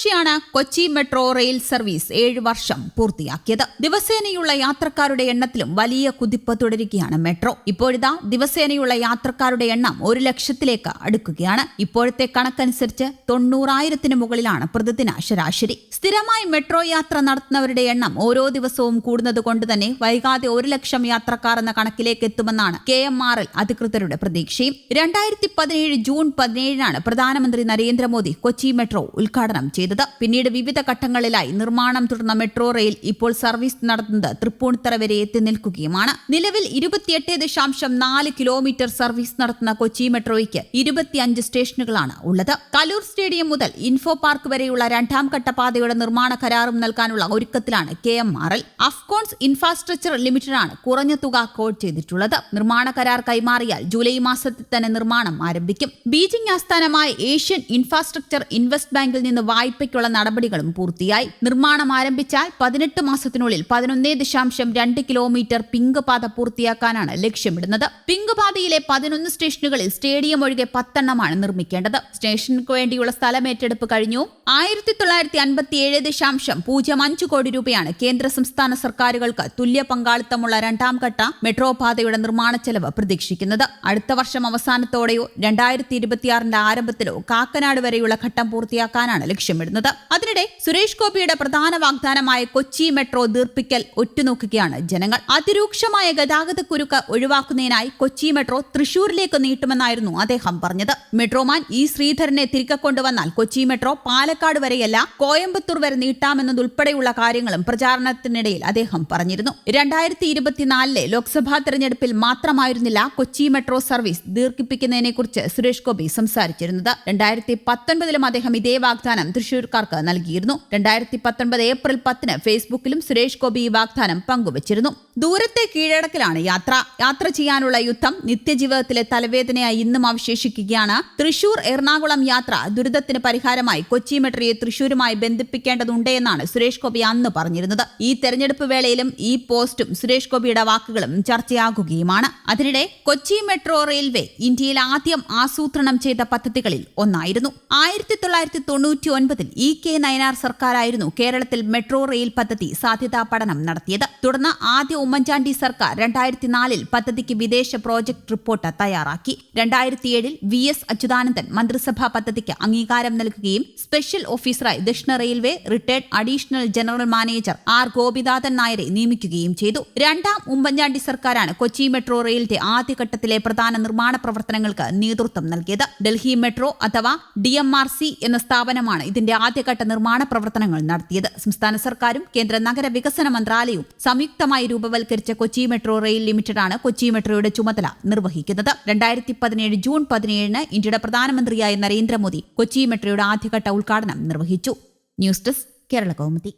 വർഷമാണ് Kochi metro rail service ഏഴ് വർഷം പൂർത്തിയാക്കിയത്. ദിവസേനയുള്ള യാത്രക്കാരുടെ എണ്ണത്തിലും വലിയ കുതിപ്പ് തുടരുകയാണ് മെട്രോ. ഇപ്പോഴിതാ ദിവസേനയുള്ള യാത്രക്കാരുടെ എണ്ണം ഒരു ലക്ഷത്തിലേക്ക് അടുക്കുകയാണ്. ഇപ്പോഴത്തെ കണക്കനുസരിച്ച് തൊണ്ണൂറായിരത്തിന് മുകളിലാണ് പ്രതിദിന ശരാശരി. സ്ഥിരമായി മെട്രോ യാത്ര നടത്തുന്നവരുടെ എണ്ണം ഓരോ ദിവസവും കൂടുന്നത് കൊണ്ട് തന്നെ വൈകാതെ ഒരു ലക്ഷം യാത്രക്കാർ എന്ന കണക്കിലേക്ക് എത്തുമെന്നാണ് കെ എം ആർ എൽ അധികൃതരുടെ പ്രതീക്ഷയും. രണ്ടായിരത്തി പതിനേഴ് ജൂൺ പതിനേഴിനാണ് പ്രധാനമന്ത്രി നരേന്ദ്രമോദി കൊച്ചി മെട്രോ ഉദ്ഘാടനം ചെയ്തത്. പിന്നീട് വിവിധ ഘട്ടങ്ങളിലായി നിർമ്മാണം തുടർന്ന മെട്രോ റെയിൽ ഇപ്പോൾ സർവീസ് നടത്തുന്നത് തൃപ്പൂണിത്തറ വരെ എത്തി നിൽക്കുകയുമാണ്. നിലവിൽ ഇരുപത്തിയെട്ട് ദശാംശം നാല് കിലോമീറ്റർ സർവീസ് നടത്തുന്ന കൊച്ചി മെട്രോയ്ക്ക് ഇരുപത്തിയഞ്ച് സ്റ്റേഷനുകളാണ് ഉള്ളത്. കലൂർ സ്റ്റേഡിയം മുതൽ ഇൻഫോ പാർക്ക് വരെയുള്ള രണ്ടാം ഘട്ട പാതയുടെ നിർമ്മാണ കരാറും നൽകാനുള്ള ഒരുക്കത്തിലാണ് K M R L. Afcons infrastructure ലിമിറ്റഡാണ് കുറഞ്ഞ തുക കോഡ് ചെയ്തിട്ടുള്ളത്. നിർമ്മാണ കരാർ കൈമാറിയാൽ ജൂലൈ മാസത്തിൽ തന്നെ നിർമ്മാണം ആരംഭിക്കും. ബീജിംഗ് ആസ്ഥാനമായ ഏഷ്യൻ ഇൻഫ്രാസ്ട്രക്ചർ ഇൻവെസ്റ്റ് ബാങ്കിൽ നിന്ന് വായ്പയ്ക്കുള്ള നടപടികളും പൂർത്തിയായി. നിർമ്മാണം ആരംഭിച്ചാൽ പതിനെട്ട് മാസത്തിനുള്ളിൽ പതിനൊന്നേ ദശാംശം രണ്ട് കിലോമീറ്റർ പിങ്ക് പാത പൂർത്തിയാക്കാനാണ് ലക്ഷ്യമിടുന്നത്. പിങ്ക് പാതയിലെ പതിനൊന്ന് സ്റ്റേഷനുകളിൽ സ്റ്റേഡിയം ഒഴികെ പത്തെണ്ണമാണ് നിർമ്മിക്കേണ്ടത്. സ്റ്റേഷനുകൾക്ക് വേണ്ടിയുള്ള സ്ഥലം ഏറ്റെടുപ്പ് കഴിഞ്ഞു. ആയിരത്തി തൊള്ളായിരത്തി അൻപത്തി ഏഴ് ദശാംശം പൂജ്യം അഞ്ച് കോടി രൂപയാണ് കേന്ദ്ര സംസ്ഥാന സർക്കാരുകൾക്ക് തുല്യ പങ്കാളിത്തമുള്ള രണ്ടാം ഘട്ട മെട്രോ പാതയുടെ നിർമ്മാണ ചെലവ് പ്രതീക്ഷിക്കുന്നത്. അടുത്ത വർഷം അവസാനത്തോടെയോ രണ്ടായിരത്തി ഇരുപത്തിയാറിന്റെ ആരംഭത്തിലോ കാക്കനാട് വരെയുള്ള ഘട്ടം പൂർത്തിയാക്കാനാണ് ലക്ഷ്യമിടുന്നത്. അതിനിടെ സുരേഷ് ഗോപിയുടെ പ്രധാന വാഗ്ദാനമായ കൊച്ചി മെട്രോ ദീർപ്പിക്കൽ ഒറ്റുനോക്കുകയാണ് ജനങ്ങൾ. അതിരൂക്ഷമായ ഗതാഗത കുരുക്ക് ഒഴിവാക്കുന്നതിനായി കൊച്ചി മെട്രോ തൃശൂരിലേക്ക് നീട്ടുമെന്നായിരുന്നു അദ്ദേഹം പറഞ്ഞത്. മെട്രോമാൻ ഇ ശ്രീധരനെ തിരികെ കൊണ്ടുവന്നാൽ കൊച്ചി മെട്രോ പാലക്കാട് വരെയല്ല കോയമ്പത്തൂർ വരെ നീട്ടാമെന്നതുൾപ്പെടെയുള്ള കാര്യങ്ങളും പ്രചാരണത്തിനിടയിൽ അദ്ദേഹം പറഞ്ഞിരുന്നു. രണ്ടായിരത്തി ഇരുപത്തിനാലിലെ ലോക്സഭാ തെരഞ്ഞെടുപ്പിൽ മാത്രമായിരുന്നില്ല കൊച്ചി മെട്രോ സർവീസ് ദീർഘിപ്പിക്കുന്നതിനെക്കുറിച്ച് സുരേഷ് ഗോപി സംസാരിച്ചിരുന്നത്. രണ്ടായിരത്തി പത്തൊൻപതിലും അദ്ദേഹം ഇതേ വാഗ്ദാനം തൃശൂർക്കാർക്ക് നൽകിയിരുന്നു. രണ്ടായിരത്തി പത്തൊൻപത് ഏപ്രിൽ പത്തിന് ഫേസ്ബുക്കിലും സുരേഷ് ഗോപി ഈ വാഗ്ദാനം പങ്കുവച്ചിരുന്നു. ദൂരത്തെ കീഴടക്കലാണ് യാത്ര. യാത്ര ചെയ്യാനുള്ള യുദ്ധം നിത്യജീവിതത്തിലെ തലവേദനയായി ഇന്നും അവശേഷിക്കുകയാണ്. തൃശൂർ എറണാകുളം യാത്ര ദുരിതത്തിന് പരിഹാരമായി കൊച്ചി മെട്രോയെ തൃശൂരുമായി ബന്ധിപ്പിക്കേണ്ടതുണ്ട് എന്നാണ് സുരേഷ് ഗോപി അന്ന് പറഞ്ഞിരുന്നത്. ഈ തെരഞ്ഞെടുപ്പ് വേളയിലും ഈ പോസ്റ്റും സുരേഷ് ഗോപിയുടെ വാക്കുകളും ചർച്ചയാകുകയുമാണ്. അതിനിടെ കൊച്ചി മെട്രോ റെയിൽവേ ഇന്ത്യയിൽ ആദ്യം ആസൂത്രണം ചെയ്ത പദ്ധതികളിൽ ഒന്നായിരുന്നു. ആയിരത്തി തൊള്ളായിരത്തി തൊണ്ണൂറ്റി ഒൻപതിൽ ഇ കെ നയനാർ സർക്കാരായിരുന്നു കേരളത്തിൽ മെട്രോ റെയിൽ പദ്ധതി സാധ്യതാ പഠനം നടത്തിയത്. തുടർന്ന് ആദ്യ ഉമ്മൻചാണ്ടി സർക്കാർ രണ്ടായിരത്തി നാലിൽ പദ്ധതിക്ക് വിദേശ പ്രോജക്ട് റിപ്പോർട്ട് തയ്യാറാക്കി. രണ്ടായിരത്തി ഏഴിൽ വി എസ് അച്യുതാനന്ദൻ മന്ത്രിസഭാ പദ്ധതിക്ക് അംഗീകാരം നൽകുകയും സ്പെഷ്യൽ ഓഫീസറായി ദക്ഷിണ railway retired additional general manager R Gopinathan നായരെ നിയമിക്കുകയും ചെയ്തു. രണ്ടാം ഉമ്മൻചാണ്ടി സർക്കാരാണ് കൊച്ചി മെട്രോ റെയിലിന്റെ ആദ്യഘട്ടത്തിലെ പ്രധാന നിർമ്മാണ പ്രവർത്തനങ്ങൾക്ക് നേതൃത്വം നൽകിയത്. ഡൽഹി മെട്രോ അഥവാ ഡി എം ആർ സി എന്ന സ്ഥാപനമാണ് ഇതിന്റെ ആദ്യഘട്ട നിർമ്മാണ പ്രവർത്തനങ്ങൾ നടത്തിയത്. സംസ്ഥാന സർക്കാരും കേന്ദ്ര നഗര വികസന മന്ത്രാലയവും സംയുക്തമായി രൂപവൽക്കരിച്ച കൊച്ചി മെട്രോ റെയിൽ ലിമിറ്റഡാണ് കൊച്ചി മെട്രോയുടെ ചുമതല നിർവഹിക്കുന്നത്. രണ്ടായിരത്തി പതിനേഴ് ജൂൺ പതിനേഴിന് ഇന്ത്യയുടെ പ്രധാനമന്ത്രിയായ നരേന്ദ്രമോദി കൊച്ചി മെട്രോയുടെ ആദ്യഘട്ട ഉദ്ഘാടനം നിർവഹിച്ചു. News desk Kerala Kaumudi.